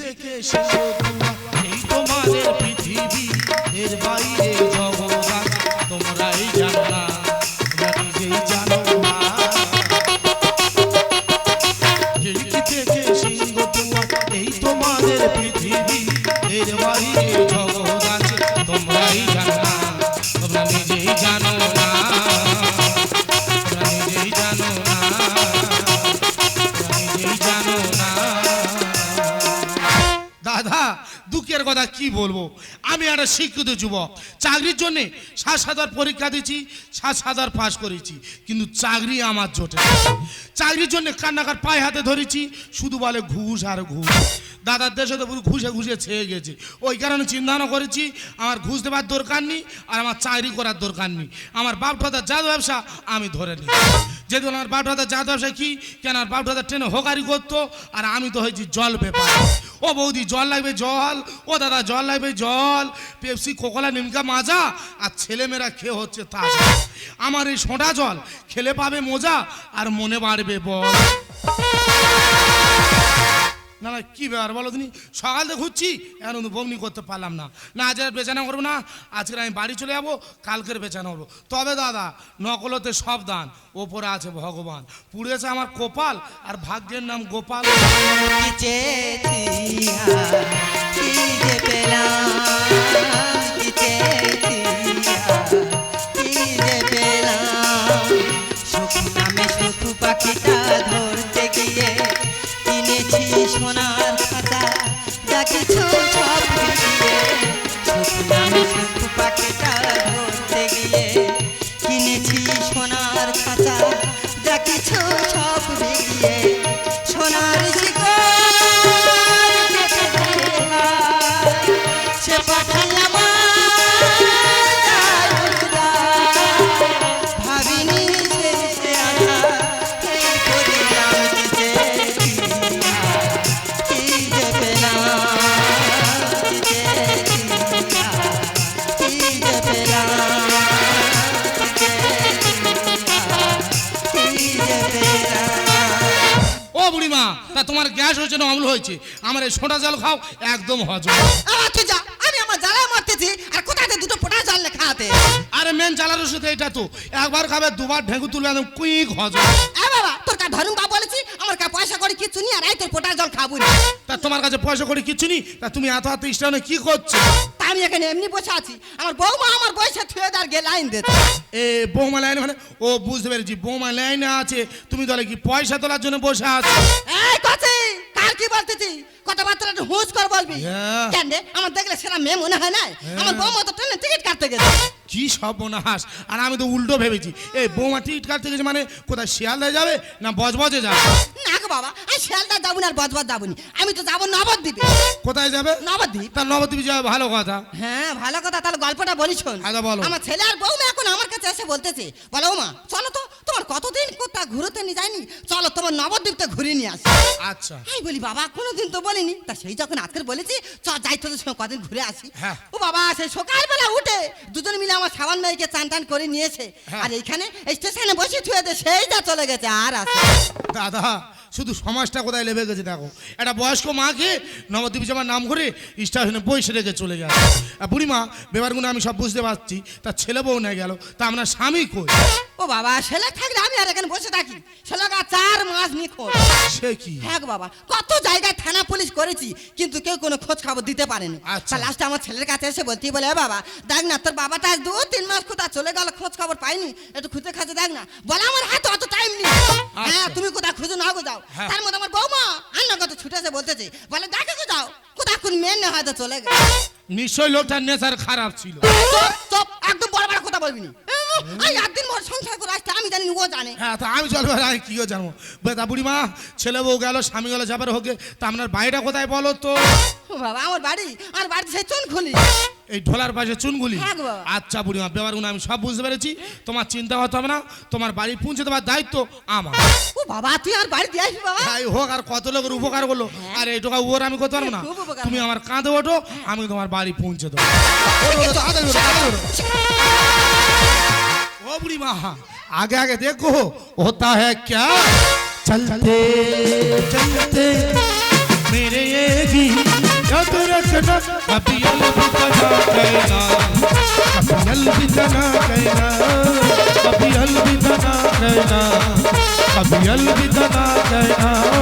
থেকে সিংহ শিক্ষিত যুবক। চাকরির জন্যে সাত হাজার পরীক্ষা দিয়েছি, সাত হাজার পাস করেছি, কিন্তু চাকরি আমার জোটে। চাকরির জন্য কান্নাকার পায়ে হাতে ধরেছি, শুধু বলে ঘুষ আর ঘুষ। দাদার দেশে তো পুরো ঘুষে ঘুষে ছেয়ে গেছে। ওই কারণে চিন্তা ভাবনা করেছি, আমার ঘুষ দেওয়ার দরকার নেই আর আমার চাকরি করার দরকার নেই। আমার বাপ দাদার যা ব্যবসা আমি ধরে নিই যেহেতু আমার বাপ দাদা যা ব্যবসা কি? কেন আর বাপ দাদা ট্রেনে হোকারি করতো? আর আমি তো হয়েছি জল পেপার ও বৌদি, জল লাগবে জল। ও দাদা, জল লাগবে জল। পেপসি, কোকলা, নিমকা মাজা। আর ছেলেমেয়েরা খেয়ে হচ্ছে তা আমার এই সোঁটা জল খেলে পাবে মজা আর মনে বাড়বে বল। না না কি ব্যাপার বলো তুমি? সকাল থেকে ঘুরছি, এখন বমনি করতে পারলাম না। না আজ আর বেচানা করব না আজকে আমি বাড়ি চলে যাব, কালকের বেচানা করব। তবে দাদা, নকলতে সব দান ওপরে আছে ভগবান। পুড়েছে আমার কপাল, আর ভাগ্যের নাম গোপাল। পেলাম সব বিলিয়ে হয়েছে অম্ল হয়েছে। আমার এই সোঁটা জল খাও একদম হজম। যা আমি আমার মরতেছি আর কোথাতে দুটো পোটা জল লেখা হাতে আরে মেন ওষুধ এটা তো। একবার খাবে দুবার ঢেঁকু তুলবে একদম কুইক হজম। এ বাবা তোর কা ধরুন বা বলেছি? আমার কা পয়সা করে কিছু নি আর এই তোর পোটা জল খাব না। তা তোমার কাছে পয়সা করে কিছু নেই? তা তুমি এত কি করছ? আমি এখানে এমনি বসে আছি। আমার বৌমা আমার বয়সে থুয়ে দার গে লাইন দিতে এ বৌমা লাইনে মানে? ও বুঝতে পেরেছি বৌমা লাইনে আছে। তুমি তাহলে কি পয়সা তোলার জন্য বসে আছো? এই কার কি বলতেছি কথাবার্তা একটু হুঁশ কর বলবি। হ্যাঁ। কেন রে? আমার দেখলে সেরা মেয়ে মনে হয় না আমার বৌমা তো ট্রেনে টিকিট কাটতে গেছে। কি সব আর আমি তো উল্টো ভেবেছি এই বৌমা টিকিট কাটতে গেছে মানে কোথায় শিয়ালদায় যাবে না বজবজে যাবে? না গো বাবা আমি শিয়ালদা যাব না আর বজবজ যাব না। আমি তো যাব নবদ্বীপে। কোথায় যাবে? নবদ্বীপ। তা নবদ্বীপ যাবে ভালো কথা। হ্যাঁ ভালো কথা। তাহলে গল্পটা বলি শোন। আচ্ছা, বলো। আমার ছেলে আর বৌমা এখন আমার কাছে এসে বলতেছে বলো মা চলো তো তোমার কতদিন কোথা ঘুরোতে নিয়ে যায়নি চলো তোমার নবদ্বীপটা ঘুরে নিয়ে আসি। আচ্ছা। আমি বলি বাবা কোনোদিন তো বলিনি। তা সেই যখন আজকের বলেছি চ যাই তোদের সঙ্গে কদিন ঘুরে আসি। হ্যাঁ। ও বাবা সেই সকালবেলা উঠে দুজন মিলে আমার সাবান মেয়েকে চান টান করে নিয়েছে। হ্যাঁ। আর এইখানে স্টেশনে বসে থুয়ে দে সেই যা চলে গেছে আর আসে দাদা শুধু সমাজটা কোথায় লেবে গেছে দেখো। একটা বয়স্ক মাকে নবদ্বীপ জামার নাম করে স্টেশনে বসে রেখে চলে গেল আর বুড়িমা ব্যাপারগুলো আমি সব বুঝতে পারছি তার ছেলে বউ না গেল তা আমরা স্বামী কই? ও বাবা ছেলে থাকলে আমি আর এখানে বসে থাকি। ছেলেটা চার মাস নিখোঁজ। সে কি? হ্যাঁ বাবা কত জায়গায় থানা পুলিশ করেছি কিন্তু কেউ কোনো খোঁজ খবর দিতে পারেনি। আচ্ছা। তা লাস্টে আমার ছেলের কাছে এসে বলতেই বলে বাবা দেখ না তোর বাবাটা আজ দু তিন মাস কোথায় চলে গেল খোঁজ খবর পাইনি। একটু খুঁজে খাজে দেখ না। বলে আমার হাতে অত টাইম নেই। হ্যাঁ তুমি কোথায় খুঁজে না গো যাও। হ্যাঁ। তার মধ্যে আমার বৌমা আন্না কত ছুটেছে বলতেছে বলে দেখে গো যাও। কোথায় কোন মেয়ে না হয়তো চলে গেল। নিশ্চয়ই লোকটার নেশার খারাপ ছিল। চুপ চুপ একদম বড় বড় কথা বলবি না। এই একদিন মোর সংসার করে আসতে আমি জানি ও জানে। হ্যাঁ তা আমি চলবে আমি কি করে জানব? বেতা বুড়িমা ছেলে বউ গেল স্বামী গেল যাবার হোক। তা আপনার বাড়িটা কোথায় বলো তো? ও বাবা আমার বাড়ি আমার সেই চুন খুলি এই ঢোলার পাশে চুনগুলি হ্যাঁ। আচ্ছা বুড়িমা ব্যাপারগুলো আমি সব বুঝতে পেরেছি। তোমার চিন্তা করতে হবে না তোমার বাড়ি পৌঁছে দেওয়ার দায়িত্ব আমার। ও বাবা তুই আর বাড়ি দিয়ে আসবি বাবা। তাই হোক আর কত লোকের উপকার করল? আর এইটুকু ওর আমি করতে পারব না। তুমি আমার কাঁধে ওঠো আমি তোমার বাড়ি পৌঁছে দেবো। ओ बुढ़ी आगे आगे देखो, होता है क्या? चलते चलते, मेरे ये ना कहना ना कहना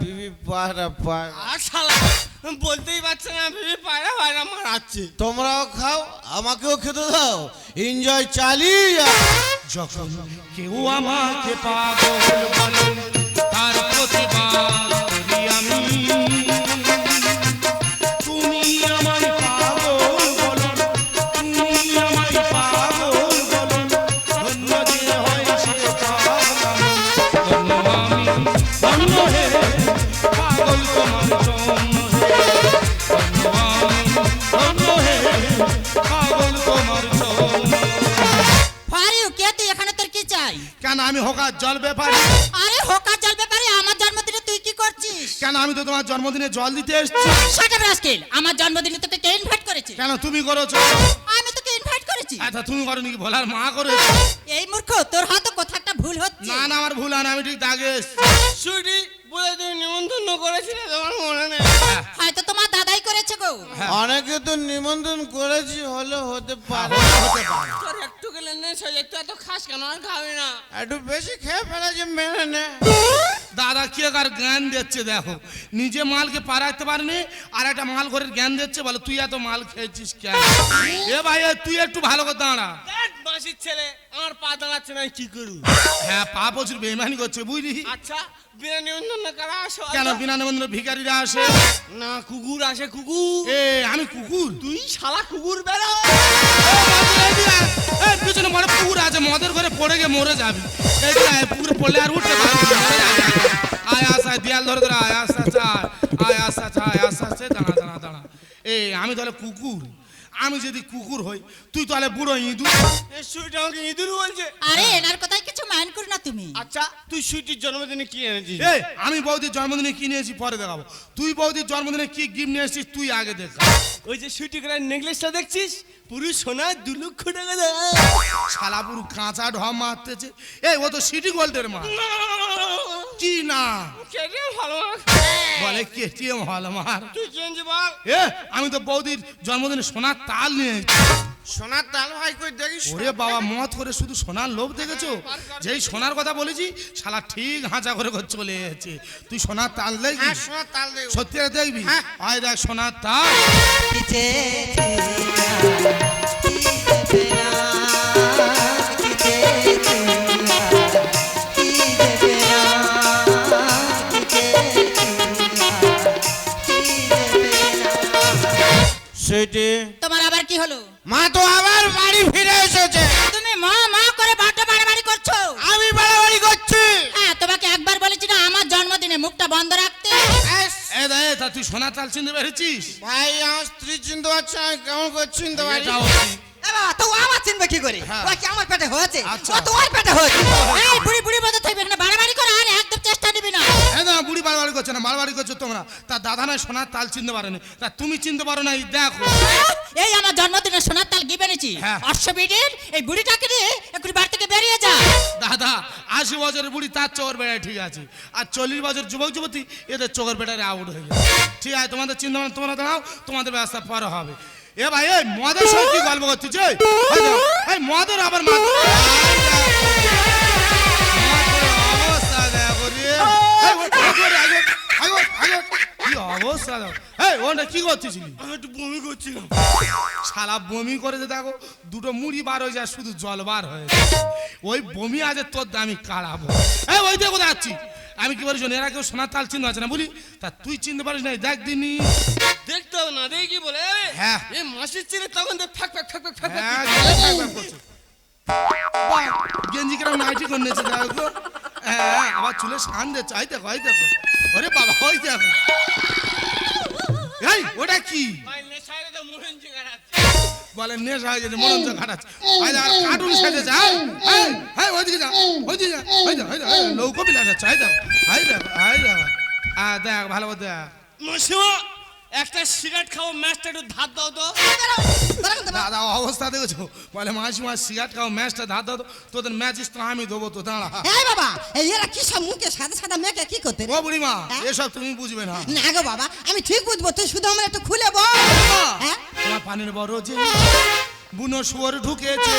বিবি পায়রা পায়রা আর শালা বলতেই পারছে না বিবি পায়রা পায়রা মারাচ্ছে। তোমরাও খাও আমাকেও খেতে দাও। এনজয় চালিয়ে যাও যখন কেউ আমাকে পাগল বলে তার প্রতিবাদ তোমার জন্মদিনে জল দিতে এসেছি। রাস্কেল আমার জন্মদিনে তোকে কে ইনভাইট করেছে? কেন তুমি করেছ? আমি তোকে ইনভাইট করেছি। আচ্ছা তুমি করো নাকি ভোলার মা করেছ। এই মূর্খ তোর হয়তো কোথাও একটা ভুল হচ্ছে। না না আমার ভুল আনা আমি ঠিক দাগে সুইটি বলে তুমি নিমন্ত্রণ করেছিলে তোমার মনে নেই। হয়তো তোমার দাদাই করেছে গো। অনেকে তো নিমন্ত্রণ করেছি হলে হতে পারে হতে পারে। গেলে নেই সে তুই এত খাস কেন? আর খাবি না। একটু বেশি খেয়ে ফেলেছে মেনে নে। দাদা কি আর জ্ঞান দিচ্ছে দেখো? নিজে মালকে পারাতে পারেনি আর একটা মাল ঘরের জ্ঞান দিচ্ছে বলে তুই এত মাল খেয়েছিস কেন? এ ভাই তুই একটু ভালো করে দাঁড়া। দেখ বাসির ছেলে আমার পা দাঁড়াচ্ছে না কি করু হ্যাঁ পা প্রচুর বেইমানি করছে বুঝলি? আচ্ছা বিনা নিমন্ত্রণ কারা আসো কেন বিনা নিমন্ত্রণ ভিখারিরা আসে না কুকুর আসে কুকুর এ আমি কুকুর তুই শালা কুকুর বেড়া এই পিছনে পুকুর আছে মদের ঘরে পড়ে গিয়ে মরে যাবি এই পুকুরে পড়লে আর উঠতে পারবি। আয় আসা দেয়াল ধরে ধরে আয় আসা চায় আয় আসা চায় আসা আছে দাঁড়া দাঁড়া দাঁড়া এই আমি তাহলে কুকুর আমি যদি কুকুর হই তুই তাহলে বুড়ো ইঁদুর। সুইটি আমাকে ইঁদুর বলছে। আরে এনার কথায় কিছু মাইন্ড করো না তুমি। আচ্ছা তুই সুইটির জন্মদিনে কি এনেছিস? এই আমি বৌদির জন্মদিনে কি নিয়েছি পরে দেখাবো। তুই বৌদির জন্মদিনে কি গিফট নিয়ে এসেছিস তুই আগে দেখ। ওই যে সুইটি করার নেকলেসটা দেখছিস? পুরো সোনা দু লক্ষ টাকা দাম শালাপুর কাঁচা ঢম মারতেছে। এই ও তো সিটি গোল্ডের মা। কি না কেটে ভালো? বলে কেটিএম হল মার তুই চেঞ্জ বল। এ আমি তো বৌদির জন্মদিনে সোনার তাল নিয়ে সোনার তাল ভাই কই দেখিস ওরে বাবা মত করে শুধু সোনার লোভ দেখেছ? যেই সোনার কথা বলেছি শালা ঠিক হাঁচা করে করে চলে এসেছে। তুই সোনার তাল দেখবি হ্যাঁ সোনার তাল দেখ সত্যি দেখবি? হ্যাঁ। আয় দেখ সোনার তাল। সেটি। তোমার আবার কি হলো? মা তো আবার বাড়ি ফিরে এসেছে। তুমি মা মা করে বড্ড বাড়াবাড়ি করছ? আমি বাড়াবাড়ি করছি। হ্যাঁ তোমাকে একবার বলেছি না আমার জন্মদিনে মুখটা বন্ধ রাখতে। এ দে তা তুই সোনা তাল চিনতে পেরেছিস? ভাই আমার স্ত্রী চিনতে পারছে আমি কেমন করে চিনতে পারি? তো আমার চিনবে কি করে? হ্যাঁ। ও কি আমার পেটে হয়েছে? আচ্ছা। ও তো ওর পেটে হয়েছে। এই বুড়ি বুড়ি মতো থাকবে এখানে বাড়াবাড়ি করো আর একদম চেষ্টা নিবি না। না বুড়ি বাড়াবাড়ি করছে না বাড়াবাড়ি করছ তোমরা। তার দাদা নয় সোনার তাল চিনতে পারেনি। তা তুমি চিনতে পারো না এই দেখো। এই আমার জন্মদিনে সোনার তাল গিয়ে এনেছি। হ্যাঁ। অশ্ববিদের এই বুড়িটাকে নিয়ে একটু বাড়ি থেকে বেরিয়ে যা। দাদা আশি বছরের বুড়ি তার চোখের বেড়ায় ঠিক আছে। আর চল্লিশ বছর যুবক যুবতী এদের চোখের বেড়ারে আউট হয়ে গেছে। ঠিক আছে তোমাদের চিন্তা ভাবনা তোমরা দাঁড়াও তোমাদের ব্যবস্থা পরে হবে। এ ভাই এই মদের সঙ্গে কি গল্প করছিস এই? মদের আবার। কি অবস্থা দেখো। এই ওটা কি করতেছিলি আমি একটু বমি করছিলাম শালা বমি করেছে দেখো দুটো মুড়ি বার হয়ে যায় শুধু জল বার হয়ে। ওই বমি আছে তোর কাড়াবো এই ওই দেখো যাচ্ছি আমি কি বলিস এরা কেউ সোনার তাল চিনতে পারছে না বুঝলি তা তুই চিনতে পারিস না দেখ দিনি দেখতে হবে না দেখি বলে? হ্যাঁ। এ মাসির চিনে তখন তো হ্যাঁ, ফ্যাক ফ্যাক করছে। বাহ, গেঞ্জি কিরম নাইটি করে নিয়েছে দেখো হ্যাঁ আবার চুলে সান দিচ্ছে ওই দেখো ওই দেখো। ওরে বাবা ওই দেখো। এই ওটা কি? বলে নেশা হয়ে গেছে মনন্ত খাটাচ্ছে আর কার্টুন সেজেছে হ্যাঁ? হ্যাঁ ওইদিকে যা ওইদিকে যা ওই দেখো ওই দেখো নৌকো বিলাস আছে ওই দেখো ওই দেখো ওই দেখো। হ্যাঁ দেখ ভালো দেখ। মাসিমা একটা সিগারেট খাও ম্যাচটা একটু ধার দাও তো। দাদা অবস্থা দেখেছ? বলে মাসি মাস সিগারেট খাও ম্যাচটা ধার দাও তো, তোদের ম্যাচ ইস্তান আমি দেবো তো দাঁড়া। এই বাবা এরা কি সব মুখে সাদা সাদা মেয়েকে কি করতে? ও বুড়িমা হ্যাঁ? এসব তুমি বুঝবে না। না গো বাবা আমি ঠিক বুঝব তুই শুধু আমার একটু খুলে বল। হ্যাঁ? তোমার পানির বড় যে বুনো শুয়োর ঢুকেছে।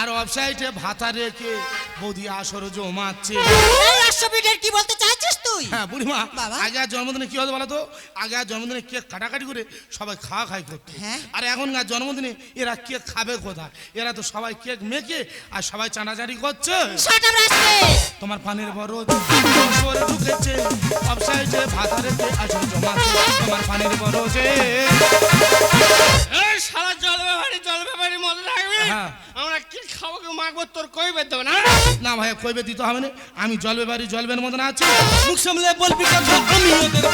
আর ওয়েবসাইটে ভাতা রেখে বৌদি আসর জমাচ্ছে। কি বলতে চাইছিস তুই? হ্যাঁ বুড়িমা বাবা। আগে আর জন্মদিনে কি হতো বলো তো? আগে আর জন্মদিনে কেক কাটাকাটি করে সবাই খাওয়া খাই করতো। হ্যাঁ। আর এখনকার জন্মদিনে এরা কেক খাবে কোথায়? এরা তো সবাই কেক মেখে আর সবাই চানাচাড়ি করছে। তোমার পানির বড় ঢুকেছে। ভাতা রেখে আসর জমাচ্ছে তোমার পানির বড় যে সারা জল ব্যাপারে জল। আমরা কি খাব কি মাখবো তোর কইবে দেবো না? না ভাই কইবে দিতে হবে না। আমি জলবে বাড়ি জলবের মতন আছি। মুখ সামলে বলবি কথা আমি ওদের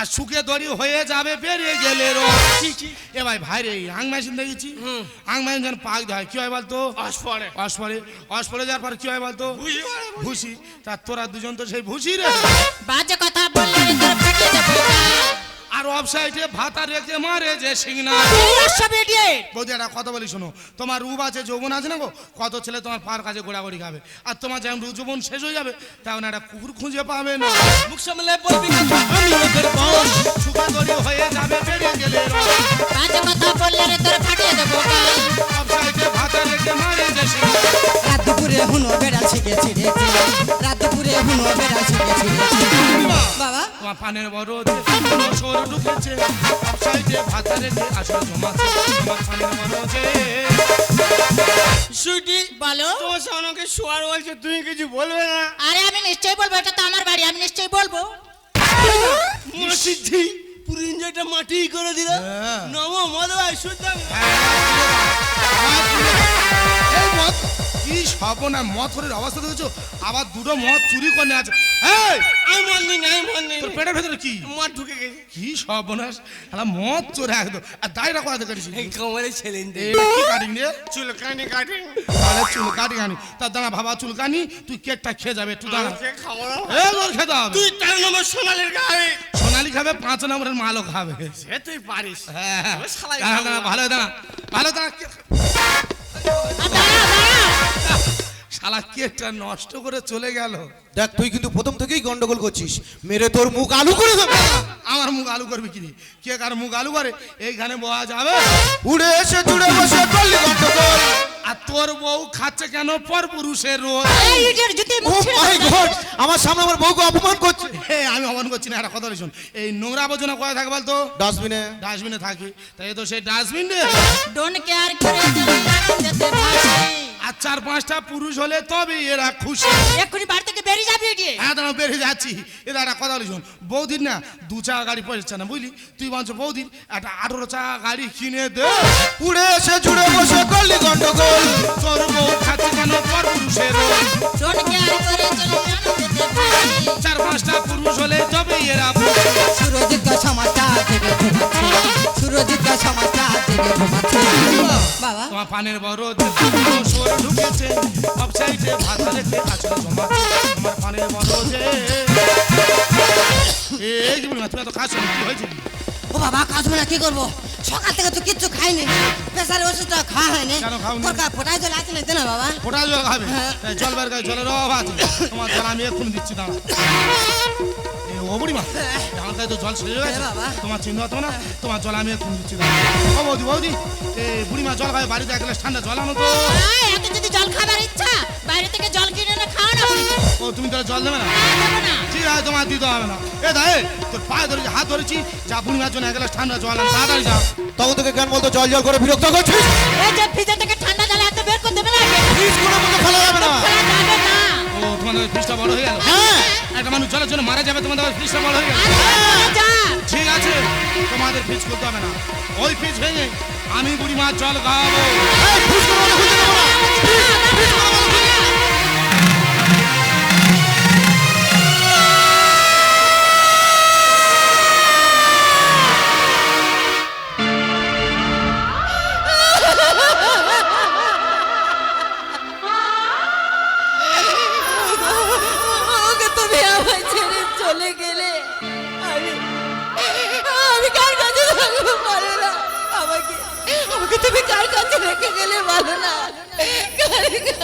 আর শুকে দড়ি হয়ে যাবে বেরিয়ে গেলে রো। এ ভাই ভাই রে আং মেশিন দেখেছি? আং মেশিন যেন পাক দেয় কি হয় বলতো? আস পড়ে। অসপরে অসপরে যাওয়ার পর কি হয় বলতো? ভুসি। তা তোরা দুজন তো সেই ভুসি রে। বাজে কথা ভাতা সিগনা বৌদি একটা কথা বলি শোনো। তোমার রূপ আছে যৌবন আছে না গো? কত ছেলে তোমার পার কাছে গোড়াগড়ি খাবে। আর তোমার যেমন যৌবন শেষ হয়ে যাবে তেমন একটা কুকুর খুঁজে পাবে না। মুখ সামলে বলবি আমি ওদের boss। শুকা হয়ে যাবে গেলে রো কথা বললে তোর ফাটিয়ে দেবো ওয়েবসাইটে ভাতা রেখে মারে যে সিগনা রাত দুপুরে হুনো বেড়া ছিঁড়ে ছিঁড়েছে রাত হুনো বেড়া ছিঁড়ে ছিঁড়েছে বাবা। পানের বড় সর ঢুকেছে। সাইডে ভাতা রেখে আসলে তোমার পানের বড় যে সুইটি বলো। তোমার সামনে শোয়ার বলছে তুমি কিছু বলবে না। আরে আমি নিশ্চয়ই বলব এটা তো আমার বাড়ি আমি নিশ্চয়ই বলব। মাসির ঝি পুরো এনজয়টা মাটি করে দিল। হ্যাঁ। নমো মদ ভাই এই মদ কি সপনা মদ করে অবস্থা দেখেছ? আবার দুটো মদ চুরি করে আছে এই! আমি মন নিই আমি মন নিই তোর পেটের ভেতরে কি? মদ ঢুকে গেছে। কি সর্বনাশ। মদ চোরে একদম। আর দায়রা করাতে করেছি এই কোমরে ছেলেন দে। কি কাটিং রে? চুল কানে কাটে তাহলে চুল কাটিং আনি। তার দাঁড়া ভাবা চুল কানি তুই কেকটা খেয়ে যাবে একটু দাঁড়া। খাব এ তোর খেতে হবে তুই তেরো নম্বর সোনালির গায়ে সোনালি খাবে পাঁচ নম্বরের মালও খাবে। সে তুই পারিস। হ্যাঁ। দাঁড়া, দাঁড়া, ভালো দাঁড়া। ভালো দাঁড়া। শালা কেকটা নষ্ট করে চলে গেল। দেখ তুই কিন্তু প্রথম থেকেই গন্ডগোল করছিস। মেরে তোর মুখ আলু করে দেবে। আমার মুখ আলু করবি কি কে কার মুখ আলু করে? এইখানে বয়া যাবে। উড়ে এসে জুড়ে বসে করলি গন্ডগোল। আর তোর বউ খাচ্ছে কেন পর পুরুষের রোজ? এই ইডিয়ট জুতি ও মাই গড আমার সামনে আমার বউকে অপমান করছে। হে আমি অমন করছি না একটা কথা বলি শোন। এই নোংরা আবর্জনা কোথায় থাকে বলতো? ডাস্টবিনে ডাস্টবিনে থাকে। তাই তো সেই ডাস্টবিন ডোন্ট কেয়ার আর চার পাঁচটা পুরুষ হলে তবে এরা খুশি। এক্ষুনি বাড়ি থেকে বেরিয়ে যাবি গিয়ে হ্যাঁ দাঁড়া বেরিয়ে যাচ্ছি। এরা একটা কথা বলি শোন। বৌদির না দু চাকা গাড়ি পয়সা না বুঝলি? তুই বলছো বৌদির একটা আঠারো চাকা গাড়ি কিনে দে। উড়ে এসে জুড়ে বসে করলি গন্ডগোল। তোর বউ খাচ্ছে কেন পর পুরুষের চার পাঁচটা পুরুষ হলে তবে এরা সুরজিৎ সমাজটা থেকে সুরজিৎ সমাজটা থেকে বাবা। তোমার পানের বড় সর ঢুকেছে। ওয়েবসাইটে ভাত রেখে আছো তোমার তোমার পানের বড় যে এই কি হয়েছে? ও বাবা কাজ না কি করব? সকাল থেকে তো কিচ্ছু খাইনি। প্রেসারের ওষুধটা খাওয়া হয়নি। কা ফোটাই জল আছে না না বাবা? ফোটা জল খাবে? জল বের করে জলের অভাব আছে। তোমার জল আমি এক্ষুনি দিচ্ছি দাঁড়া ও বুড়িমা আমার কাছে তো জল শেষ হয়ে গেছে। তোমার চিন্তা হতো না? তোমার জল আমি এখন দিচ্ছি ও বৌদি বৌদি এ বুড়িমা জল খাবে বাড়িতে এক গ্লাস ঠান্ডা জল আনো তো। এত যদি জল খাবার ইচ্ছা বাইরে থেকে জল কিনে এনে খাও না ও তুমি তাহলে জল দেবে না? দেবো না। ঠিক আছে তোমার দিতে হবে না। এ দা এ, তোর পায়ে ধরেছি হাত ধরেছি যা বুড়িমার জন্য এক গ্লাস ঠান্ডা জল আন তাড়াতাড়ি যা। তখন থেকে কেন বলতো জল জল করে বিরক্ত করছিস? এই যে ফ্রিজের থেকে ঠান্ডা জল এত বের করে দেবে না ফ্রিজ কোনো মতো খোলা যাবে না। না। তোমাদের ফ্রিজটা বড় হয়ে গেল? হ্যাঁ। একটা মানুষ জলের জন্য মারা যাবে তোমাদের ফ্রিজটা বড় হয়ে গেল? ঠিক আছে তোমাদের ফ্রিজ করতে হবে না। ওই ফ্রিজ ভেঙে আমি বুড়ি মাছ জল খাওয়াবো। আমাকে তুমি কার কাছে রেখে গেলে বলো না? এটা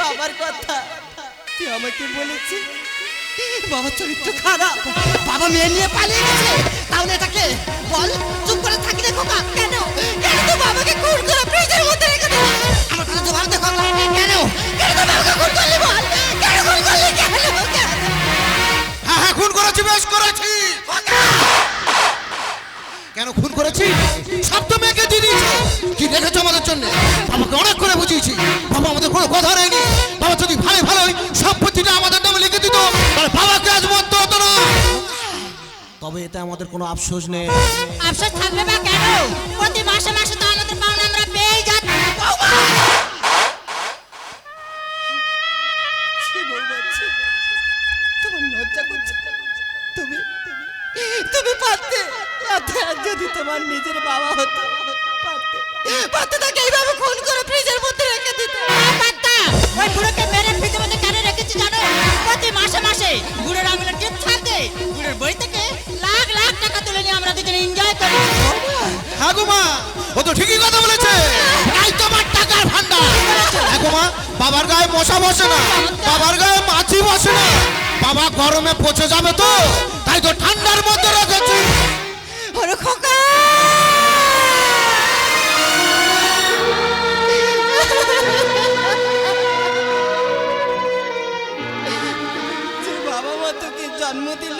বাবার কথা। তুই আমাকে বলেছিস, বাবার চরিত্র খারাপ। বাবা মেয়ে নিয়ে পালিয়ে গেছে। তাহলে এটাকে বল খোকা কেন? কেন তো বাবাকে খুন করে? ফ্রিজের মধ্যে রেখে দিলি আমার কাছে জবাব দে খোকা কেন? কেন তো বাবাকে খুন করলি বল? কেন খুন করলি কেন? হ্যাঁ হ্যাঁ খুন করেছি বেশ করেছি। কেন খুন করেছি? সব তো মেয়েকে দিয়ে দিয়েছি। কি রেখেছো আমাদের জন্য? বাবাকে অনেক করে বুঝিয়েছি। বাবা আমাদের কোনো কথা নেয়নি। তবে এতে আমাদের কোনো আফসোস নেই। আফসোস থাকবে বা কেন? প্রতি মাসে মাসে তো আমাদের পাওনা আমরা পেয়েই যাচ্ছি। তোমার লজ্জা করছে। তুমি তুমি পারতে। যদি তোমার নিজের বাবা হতো পারতে পারতে তাকে এইভাবে হ্যাঁ ও তো ঠিকই কথা বলেছে। তাই তোমার টাকার ভান্ডার হ্যাঁ মা বাবার গায়ে মশা বসে না বাবার গায়ে মাছি বসে না। বাবা গরমে পচে যাবে তো তাই তো ঠান্ডার মধ্যে রেখেছি। ওরে খোকা! বাবা মা তোকে জন্ম দিল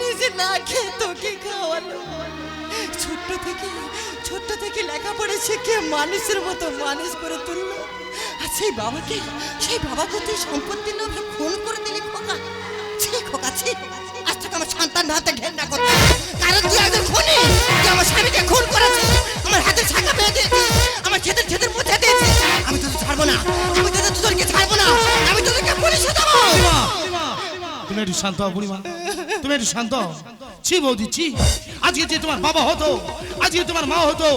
নিজে না খেয়ে তোকে খাওয়ালো। ছোট্ট থেকে ছোট্ট থেকে লেখাপড়া শিখে মানুষের মতো মানুষ করে তুললো। আর সেই বাবাকে সেই বাবাকে তুই সম্পত্তির লোভে খুন করে দিলি খোকা। ছি খোকা, ছি। আজ থেকে আমার সন্তান হাতে ঘেন্না করতে কারণ তুই একজন খুনি। তুই আমার স্বামীকে খুন করেছিস। আমার হাতে ছাকা পেয়ে দিয়েছিস। আমার খেতের খেতের মধ্যে দিয়েছিস। আমি তোদের ছাড়বো না। আমি তোদের দুজনকে ছাড়বো না। আমি তোদেরকে পুলিশে দেবো। তুমি একটু শান্ত বুড়িমা। তুমি একটু শান্ত। ছি বৌদি, ছি। আজকে যে তোমার বাবা হতো, আজকে তোমার মা হতো,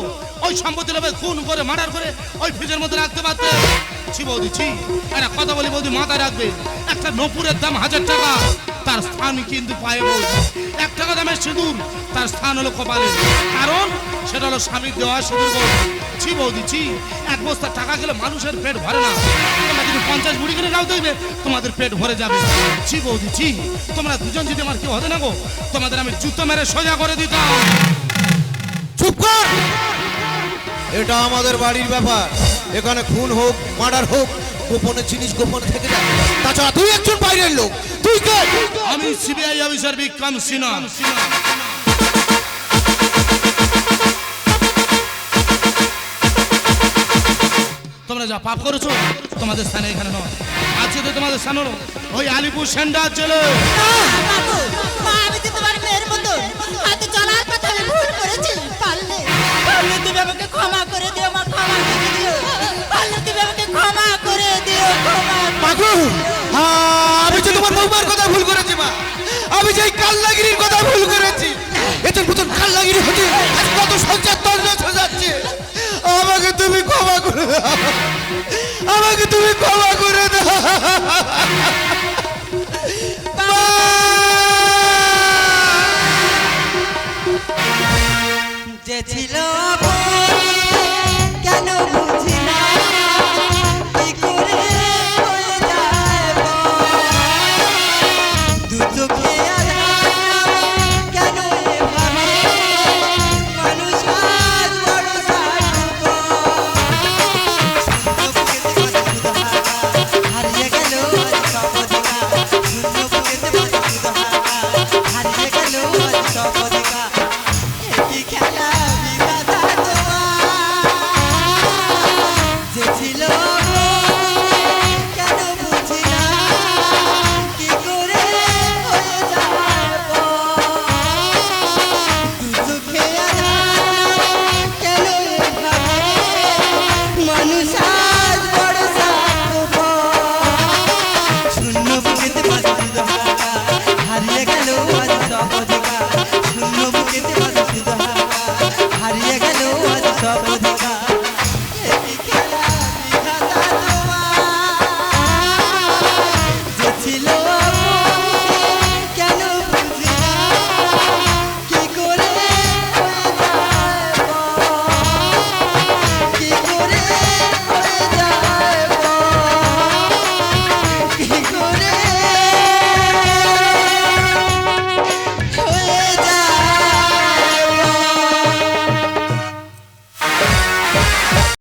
ওই সম্পত্তি লোভে খুন করে, মার্ডার করে ওই ফ্রিজের মধ্যে রাখতে পারতে। ছি বৌদি, ছি। একটা কথা বলি বৌদি, মাথায় রাখবে। একটা নপুরের দাম হাজার টাকা, তার স্থান কিন্তু পায়ে বৌদি। এক টাকা দামের সিঁদুর, তার স্থান হলো কপালে। কারণ সেটা হলো স্বামীর দেওয়া সিঁদুর বৌদি ছি বৌদি ছি। এক বস্তা টাকা গেলে মানুষের পেট ভরে না। তোমরা যদি পঞ্চাশ বুড়ি কিনে যাও দেখবে তোমাদের পেট ভরে যাবে। ছি বৌদি ছি। তোমরা দুজন যদি আমার কেউ হতে না গো তোমাদের আমি জুতো মেরে সোজা করে দিতাম। চুপ কর! এটা আমাদের বাড়ির ব্যাপার। এখানে খুন হোক মার্ডার হোক গোপনে জিনিস গোপনে থেকে যায়। তাছাড়া তুই একজন বাইরের লোক। তুই কে? আমি সিবিআই অফিসার বিক্রম সিনহা। তোমরা যা পাপ করেছ তোমাদের স্থানে এখানে নয়। আজকে তো তোমাদের স্থান হলো ওই আলিপুর জেলে বাবু মা আমি তো তোমার কথা ভুল করেছি মা আমি যে তোমার বৌমার কথা ভুল করেছি মা। আমি যে এই কাল্লাগিরির কথা ভুল করেছি। কাল্লাগিরি হতে কত সংসার তন্দ্র হয়ে যাচ্ছে। আমাকে তুমি ক্ষমা করে দাও। আমাকে তুমি ক্ষমা করে দাও।